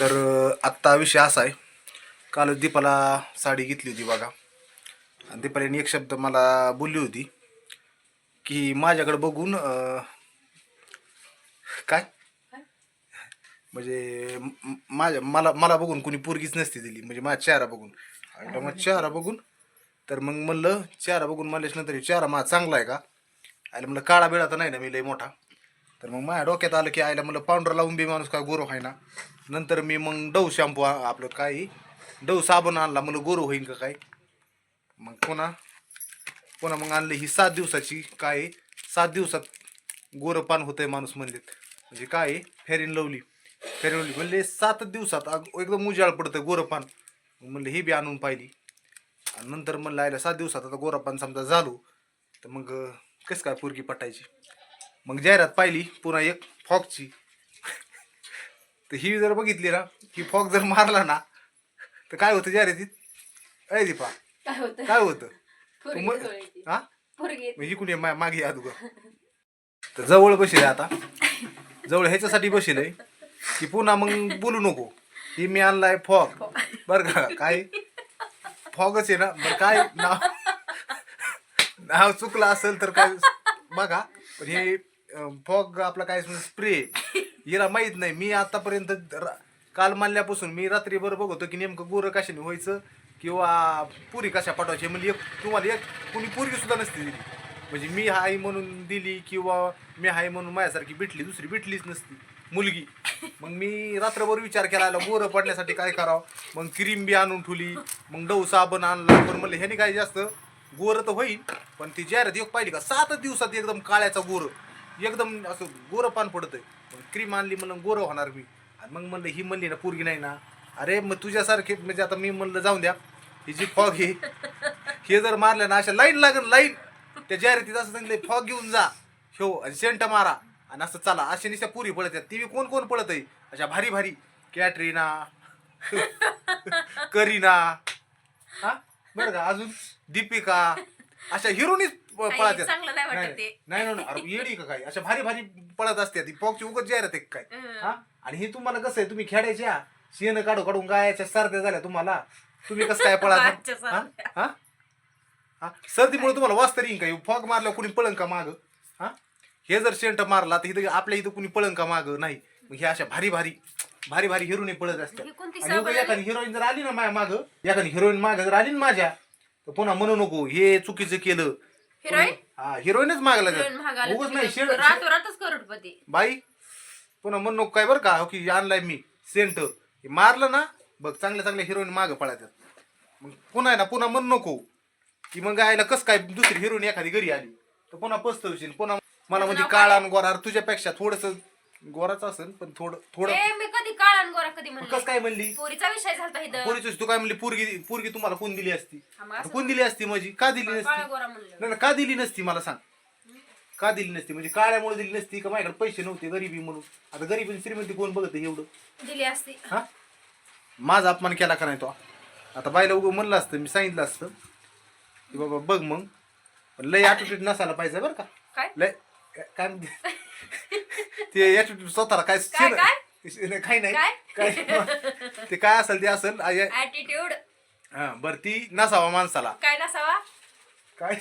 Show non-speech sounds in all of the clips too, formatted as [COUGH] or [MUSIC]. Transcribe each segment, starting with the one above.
तर आत्ता विषय असा आहे. काल दीपाला साडी घेतली होती बघा. आणि दीपालीने एक शब्द मला बोलली होती की माझ्याकडे बघून काय? म्हणजे माझ्या मला मला बघून कोणी पोरगीच नसती दिली. म्हणजे माझा चेहरा बघून. आणि मग चेहरा बघून? तर मग म्हणलं चेहरा बघून म्हणल्याच नंतर चेहरा माझा चांगला आहे का? आणि म्हणलं काळा बिळा तर नाही ना मी लय मोठा. तर मग माझ्या डोक्यात आलं की आयला म्हणलं पावडर लावून बी माणूस काय गोरो आहे ना? नंतर मी मग डव शॅम्पू आपलं काय डव साबण आणला म्हणलं गोरो होईन का काय? मग पुन्हा पुन्हा मग आणली ही सात दिवसाची काय आहे, सात दिवसात गोरं पान होतंय माणूस म्हणलेत. म्हणजे काय आहे, फेरीन लवली. Fair and lovely. म्हणले सात दिवसात एकदम उजाळ पडतं गोरं पान. मग म्हणलं ही बी आणून पाहिली. आणि नंतर म्हणलं आयला सात दिवसात आता गोरपान समजा झालो तर मग कसं काय पोरगी पटायची? मग जाहिरात पाहिली पुन्हा एक फॉकची. तर ही जर बघितली ना ही फॉक जर मारला ना तर काय होतं जाहिरातीत? अय दीपा काय होतं? होतं? पोरगी मग-. हा? ये, तर जवळ बसेल आता. जवळ ह्याच्यासाठी बसेल की पुन्हा मग बोलू नको. ही मी आणलाय फॉग बरं का? काय? फॉगच आहे ना? बरं काय? नाव नाव चुकलं असेल तर काय? बघा. पण हे फॉग आपला काय स्प्रे हिला माहीत नाही. मी आतापर्यंत काल मानल्यापासून मी रात्रीभर बघतो की नेमकं गोरं कशाने व्हायचं किंवा पुरी कशा पाठवायची म्हणजे एक तुम्हाला एक कुणी पुरी सुद्धा नसते दिली. म्हणजे मी हाय म्हणून दिली किंवा मी हाय म्हणून माझ्यासारखी भेटली दुसरी भेटलीच नसती. मुलगी. मग मी रात्रभर विचार केला आला गोरं पडण्यासाठी काय करावं? मग क्रीम बी आणून ठेवली. मग डव साबण आणला. पण म्हणलं ह्याने काय जास्त गोरं तर होईल. पण ती जाहिरात एक पाहिली का? सातच दिवसात एकदम काळ्याचा गोरं. एकदम असं गोरं पान पडतंय. मग क्रीम आणली म्हणलं गोरं होणार मी. आणि मग म्हणलं ही म्हणली ना पोरगी नाही ना. अरे मग तुझ्यासारखे म्हणजे आता मी म्हणलं जाऊन द्या. ही जी फॉग आहे हे जर मारलं ना अशा लाईन लागेल लाईन. त्या जाहिरातीत असं सांगितलं फॉग घेऊन जा. हो आणि सेंट मारा. आणि असं चला अशा निशा पुरी पळत आहेत ती कोण कोण पळत आहे अशा भारी भारी. कॅटरीना. [LAUGHS] करीना. हा? बरं का अजून? दीपिका. अशा हिरोनीच पळत चांगलं नाही वाटत नाही ते. नाही नाही, अरे येडी का काय? अशा भारी भारी पळत असते ती फॉगची उगत जाहिरात आहे का काय? हं. हा? आणि हे तुम्हाला कसं आहे तुम्ही खेळायच्या शेण काढू काढून गायाच्या सर्द्या झाल्या तुम्हाला. तुम्ही कसं काय पळा हा? सर्द्या. हा? हा? सर्दीमुळे तुम्हाला वाचता येईन का फॉग मारला कुणी पळंन का माग? हा? हे जर शेंट मारला तर इथं आपल्या इथं कुणी पळंन का माग? नाही. मग हे अशा भारी भारी भारी भारी हिरोईन पळत असतात. ही कोणती आणि उगा सवय एखादी हिरोईन जर आली ना माझ्या माग एखादी हिरोईन माग जर आली ना माझ्या तर पुन्हा म्हणू नको हे चुकीचं केलं. हिरोईन? हा हिरोईनच मागला हिरोईन उगाच नाही रातोरातच करोडपती. बाई पुन्हा म्हणू नको काय बरं का हो की आणलाय मी सेंट. मारलं ना बघ चांगल्या चांगल्या हिरोईन मागं पळायच्यात मग पुन्हा आहे ना पुन्हा म्हणू नको. की मग आयला कसं काय दुसरी हिरोईन एखादी घरी आली. तर पुन्हा पस्तवशील पुन्हा मला म्हणजे काळा आणि गोरा तुझ्यापेक्षा थोडस गोराच असेल पण थोडं थोडं ए मी कधी काळा आणि गोरा कधी कसं म्हणलं काय म्हणली? पोरीचा विषय झालता इथं. पोरीची तू काय म्हणली? पोरगी पोरगी तुम्हाला कोण दिली असती? हा, मग असं कोण दिली असती माझी? का दिली काळा नसती? गोरा म्हणलं. नाही नाही, का दिली नसती? मला सांग. का दिली नसती? म्हणजे काळ्यामुळे दिली नसती का माझ्याकडे पैसे नव्हते गरिबी म्हणून? आता गरिबी आणि श्रीमंती कोण बघत एवढं? दिली असती. हा? माझा अपमान केला का नाही तो? आता बायला उगं म्हणलं असतं मी सांगितलं असतं. की बाबा बघ मग. पण लय ॲटिट्यूड नसायला पाहिजे बरं का. काय? लय काय म्हणते? ते ॲटिट्यूड स्वतःला काय काय, काय? काही नाही. काय? काय ते काय असेल ते असेल. आ- या- ऍटिट्यूड हा बरं ती नसावा माणसाला. काय नसावा? काय?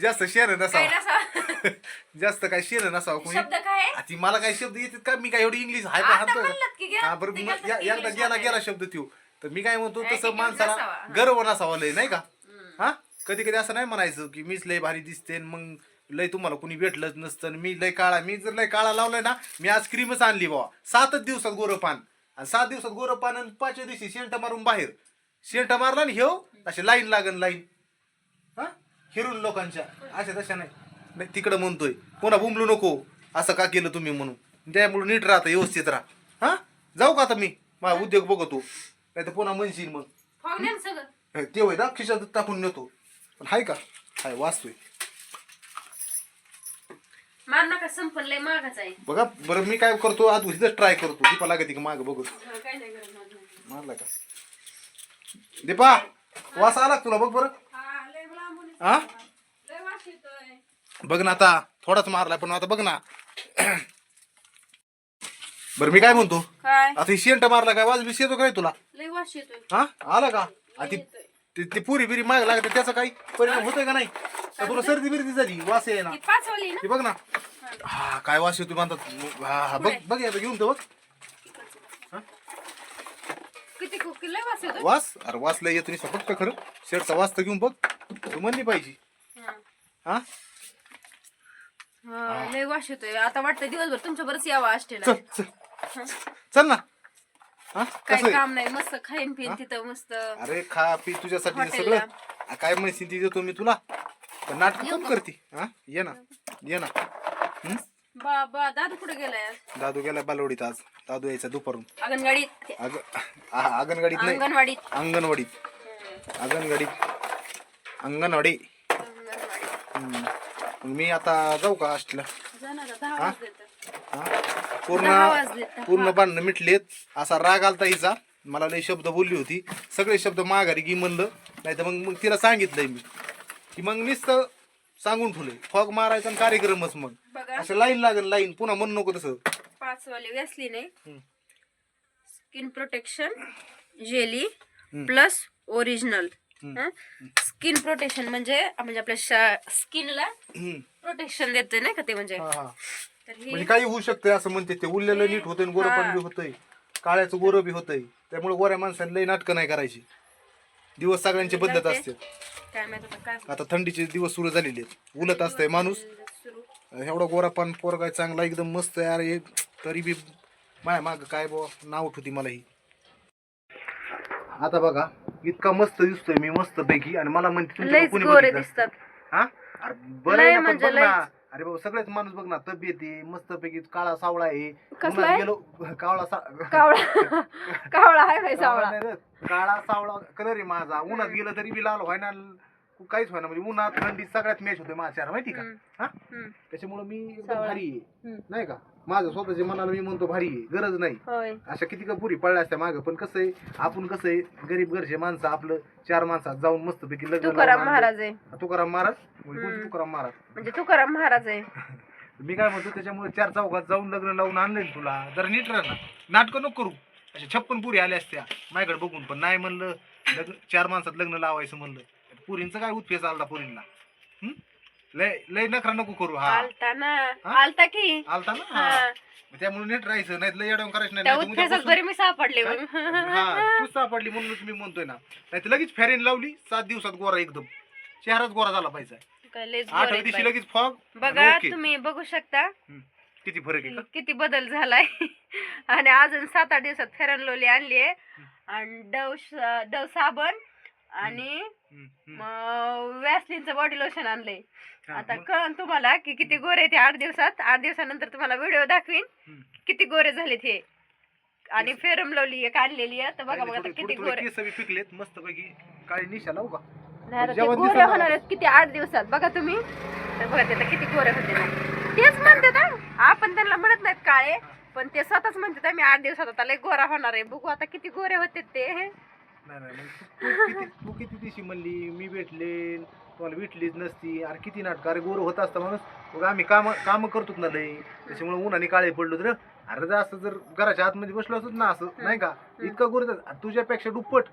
जास्त काय नसावा. नसावा? जास्त काय शेण नसावा कोणी? काय आहे? ती मला काय शब्द येतात का? मी काय एवढी इंग्लिश हाय आता म्हणलात की का? गेला- हा, बरं ते मग या- एकदा गेला. गेला शब्द त्यो. तर मी काय म्हणतो तसं Attitude माणसाला हा. गर्व नसावा लय नाही का? हा? कधी कधी असं नाही म्हणायचं की मीच लय भारी दिसते आणि मग लय तुम्हाला कुणी भेटलंच नसतं आणि मी लय काळा मी जर लय काळा लावलाय ना मी आज क्रीमच आणली बाबा. सातच दिवसात गोरं पान आणि सात दिवसात गोरं पान आणि पाचव्या दिवशी शेंट मारून बाहेर. शेंट मारला ना ह्यो असे लाईन लागन लाईन. हा? हिरून लोकांच्या. अशा तशा नाही. नाही तिकडं म्हणतोय पुन्हा बुंबलू नको. असं का केलं तुम्ही म्हणून? त्यामुळे नीट राहतं व्यवस्थित राहा. हा? जाऊ का आता मी? माझा उद्योग बघतो. नाही तर पुन्हा म्हणशील मग. हे, ते होय ना खिशात टाकून नेतो. पण हाय का? हाय वाचतोय. मार नका संपल लय मागाच आहे. बघा बरं मी काय करतो आज उशीच ट्राय करतो. दीपा लागते का माग काय नाही नाही. मारला का? दीपा वास आला का तुला? बघ बरं. हा, लय लांबून येतो. हा? लय वास येतोय. बघ ना आता थोडाच मारला पण आता बघ ना. बरं मी काय म्हणतो? काय? आता ही शेंट मारला काय वाज बिस येतो काय तुला? लय वास येतोय. हा? आला का? आ ती ती- ती पुरी बिरी माग लागते त्याचा काही परिणाम होतोय का नाही? का तुला सर्दी बिर्दी झाली वास आहे ना? ती बघ ना. हा. काय वास येतो म्हणतात. हा हा बघ बघ घेऊन तो बघ. किती लय वास अरे वास लय येतो नाही फक्त खरं. वास तर घेऊन बघ. तू म्हणली पाहिजे. हा. लय वास येतोय. आता वाटतं दिवसभर तुमच्या बरंच यावं आष्टेला चल चल. चल ना. हा? आहे? काम नाही मस्त खाईन पिन तिथं मस्त. अरे खा पी तुझ्यासाठी हे हॉटेलला. सगळं. आ, काय म्हणशील ती देतो मी तुला. पण नाटक कोण करते. हा? ये ना. ये ना. हं? बाबा दादू कुठे गेलाय आज? दादू गेला बालवडीत आज. दादू यायचा दुपारून. अंगणवाडीत. अग आ- अंगणवाडीत नाही. अंगणवाडीत. अंगणवाडीत. अंगणवाडीत. अंगणवाडी. अंगणवाडीत हं. मग मी आता जाऊ का आष्टीला जाणार आता, दहा वाजले तर. हा? दहा पूर्ण. पूर्ण भांडणं मिटलेत. असा राग आलता हिचा. मला लय शब्द बोलली होती. सगळे शब्द माघारी की म्हणलं. नाही तर मग मग तिला सांगितलंय मी. की मग नुसतं सांगून ठेवलंय फॉग मारायचा आणि कार्यक्रमच मग. बघा. असं लाईन लागेल लाईन. पुन्हा म्हणू नको तसं. पाच वाली व्यासलीने हम्म. Skin protection jelly. Plus original. Skin protection म्हणजे म्हणजे आपल्या स्किनला हम्म. प्रोटेक्शन देते नाही का ते म्हणजे? हा हा. तर ही म्हणजे काही होऊ शकतंय असं म्हणते ते. उरलेलं नीट होतंय गोरं पण बी होतंय. काळ्याचं गोरं बी होतंय. त्यामुळे गोऱ्या माणसाने लय नाटकं नाही करायची. दिवस सगळ्यांचे बदलत असते. काय माहीत होतं काय? आता थंडीचे दिवस सुरू झालेले आहेत. उलट असतंय माणूस. सुरू. एवढा गोरा पण पोरगा चांगला एकदम मस्त यार हे तरी बी माय माग काय बुवा नाव होती मला ही. आता बघा इतका मस्त दिसतोय मी मस्त पैकी आणि मला म्हणते लयच कोणी गोरे बघितलं? दिसतात. हा? अरे बरं लय आहे ना पण म्हणजे बघ ना. लयच. अरे बाबा सगळेच माणूस बघ ना तब्येत आहे मस्त पैकी काळा सावळा आहे कसला उन्हात आहे? गेलो कावळा सा कावळा [LAUGHS] कावळा आहे भाई सावळा नाही रे. काळा सावळा कलर आहे माझा उन्हात गेलं तरी बी लाल व्हायना काहीच व्हायना म्हणजे उन्हात थंडीत सगळ्यात मॅच होते माझ्या माहिती का. हा? हम्म. त्याच्यामुळे मी एकदम. भारी आहे. नाही का? माझं स्वतःच्या मनाला मी म्हणतो भारी आहे. गरज नाही. अशा किती का पुरी पडल्या असत्या मागं. पण कसं आहे आपण कसं आहे गरीब घरचे माणसं आपलं चार माणसात जाऊन मस्त पैकी लग्न तुकाराम महाराज आहे. आणलं. तुकाराम महाराज? म्हणजे तुकाराम महाराज? म्हणजे तुकाराम महाराज आहे. [LAUGHS] मी काय म्हणतो त्याच्यामुळे चार चौकात जाऊन लग्न लावून आणलंय ना तुला. जर नीट राहा ना. नाटकं नको करू. अशा छप्पन पुरी आल्या असत्या. माझ्याकडे बघून पण नाही म्हणलं लग्न चार माणसात लग्न लावायचं म्हणलं. पुरींचं काय उत्फेस आलता पुरींना? हं? लय लय नखरा नको करू हा. आलता ना. हा? आलता की. आलता ना? हा. हा. त्यामुळे नीट राहायचं नाही लय अडवून करायचं नाही त्या नाहीतर मी सापडले मग हा तू सापडली म्हणूनच मी म्हणतोय ना. नाही लगेच फॅरेन लावली सात दिवसात गोरा एकदम. चेहराच गोरा झाला पाहिजे. काय लयच गोरे आठव्या आहेत दिवशी बाई. लगेच फॉग बघा ओके. तुम्ही बघू शकता. किती फरक आहे का? किती बदल झालाय. [LAUGHS] आणि अजून सात आठ दिवसात फेरन लोली आणली आणि डव श- डव साबण आणि. वॅसलिनचं बॉडी लोशन आणलंय. हा, आता मग- कळन तुम्हाला की किती गोरे ते आठ दिवसात. आठ दिवसानंतर तुम्हाला व्हिडिओ दाखवीन हम्म. किती गोरे झालेत हे. आणि फेरम लावली एक आणलेली आहे. तर बघा बघा आता किती गोरे. केस बी पिकलेत मस्त पैकी काळी निशा लावू का? नाही रे, ते जेवण गोरे. होणार आहेत किती? आठ दिवसात. बघा तुम्ही. तर बघा ते किती गोरे होते ना तेच म्हणतात हा. आपण त्यांना म्हणत नाहीत काळे पण ते स्वतःच म्हणतात आम्ही आठ दिवसात आता लय गोरा होणार आहे. बघू आता किती गोरे होते ते. नाही नाही. मग तू- किती तू किती दिवशी म्हणली मी भेटले तुम्हाला भेटलीच नसती. अरे किती नाटक अरे गोर होत असता माणूस. मग आम्ही काम काम करतोच ना लय त्याच्यामुळे उन्हाने काळे पडलो तर अरे जर असं जर घराच्या आतमध्ये बसलो असत ना असं नाही का? इतकं गोर तुझ्यापेक्षा दुप्पट.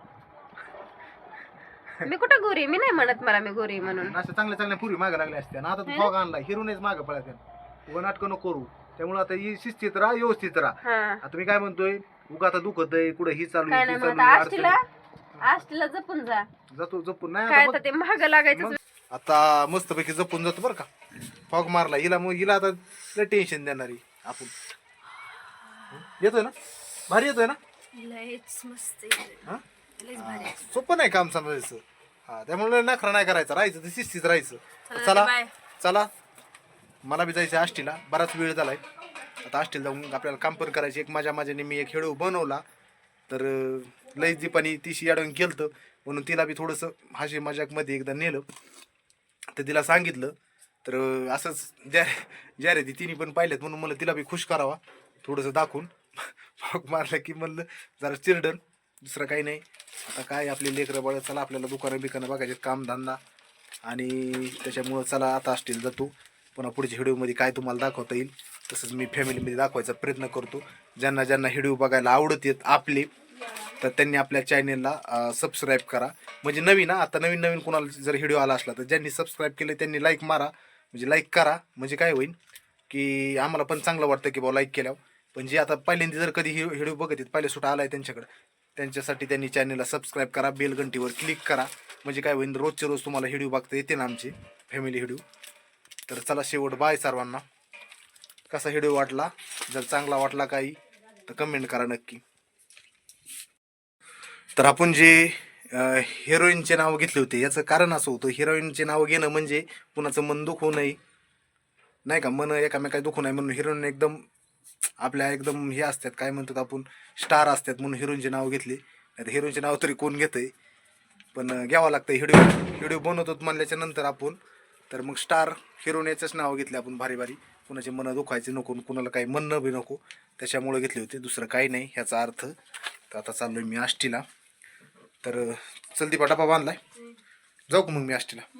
मी कुठं गोरी? मी नाही म्हणत मला मी गोरी म्हणून. अशा चांगल्या चांगल्या पुरी मागे लागल्या असत्या. ना आता तू फॉग आणला हिरूनच मागे पळायच्या उगा नाटकं नको करू. त्यामुळे आता ही शिस्तीत राहा व्यवस्थित राहा. आता मी काय म्हणतोय? उगा आता दुखत आहे कुठं ही चालू आहे, नाही ती चालू आष्टीला जपून जा. जातो जपून. नाही काय आता. ते महाग लागायचं आता मस्तपैकी जपून जातो बरं का. फॉग मारला हिला मग हिला आता लय टेन्शन देणारी आपण. येतोय ना? भारी येतोय ना? लयच मस्त हा? लयच भारी सोपं नाही काम समजायचं हा त्यामुळे नखरा नाही करायचं. राहायचं ते शिस्तीत राहायचं. चला, चला बाय. चला. मला बी जायचं आष्टीला. बराच वेळ झालाय. आता आष्टीला जाऊन आपल्याला काम पण करायची. एक माझ्या माझ्याने मी एक खेळू बनवला. तर लईच दीपानी तिशी अडवून केलं म्हणून तिला बी थोडंसं हाशी मजाकमध्ये एकदा नेलं. तर तिला सांगितलं. तर असंच ज्या ज्या रे ती तिने पण पाहिलेत म्हणून मला तिला बी खुश करावा. थोडंसं दाखवून. मग मारलं की म्हणलं जरा चिरडन. दुसरं काही नाही. आता काय आपले लेकरं बाळ चला आपल्याला दुकानं बिकानं बघायचे कामधंदा. आणि त्याच्यामुळं चला आता असतील जातो. पुन्हा पुढच्या व्हिडिओमध्ये काय तुम्हाला दाखवता येईल तसंच मी फॅमिलीमध्ये दाखवायचा प्रयत्न करतो. ज्यांना ज्यांना व्हिडिओ बघायला आवडत आहेत आपले तर त्यांनी आपल्या चॅनेलला सबस्क्राईब करा. म्हणजे नवीन आता नवीन नवीन कोणाला जर व्हिडिओ आला असला तर ज्यांनी सबस्क्राईब केले त्यांनी लाईक मारा. म्हणजे लाईक करा. म्हणजे काय होईल की आम्हाला पण चांगलं वाटतं की बाबा लाईक केल्यावर. पण जे आता पहिल्यांदा जर कधी व्हिडिओ बघत आहेत पहिले सुट आला आहे त्यांच्याकडे. त्यांच्यासाठी त्यांनी चॅनलला सबस्क्राईब करा बेल घंटीवर क्लिक करा. म्हणजे काय होईल रोजचे रोज तुम्हाला व्हिडिओ बघता येते ना आमची फॅमिली व्हिडिओ तर चला शेवट बाय सर्वांना. कसा व्हिडिओ वाटला? जर चांगला वाटला काही तर कमेंट करा नक्की. तर आपण जे हिरोईनचे नाव घेतले होते याचं कारण असं होतं हिरोईनचे नाव घेणं म्हणजे कुणाचं मन दुखू नये. नाही का? मन एकामेकात दुखू नये म्हणून हिरोईन एकदम आपल्या एकदम हे असतात काय म्हणतात आपण स्टार असतात म्हणून हिरोईनचे नाव घेतले. नाही हिरोईनचे नाव तरी कोण घेतंय? पण घ्यावं लागतं हिडिओ. हिडिओ बनवतो म्हणल्याच्या नंतर आपण तर मग स्टार हिरोईन याचंच नाव घेतले आपण भारी भारी. कुणाचे मन दुखायचे नको कुणाला काही म्हणणं बी नको त्याच्यामुळे घेतले होते. दुसरं काही नाही ह्याचा अर्थ. तर आता चाललोय मी आष्टीला. तर चल ती डबा बांधलाय. जाऊ का मग मी आष्टीला?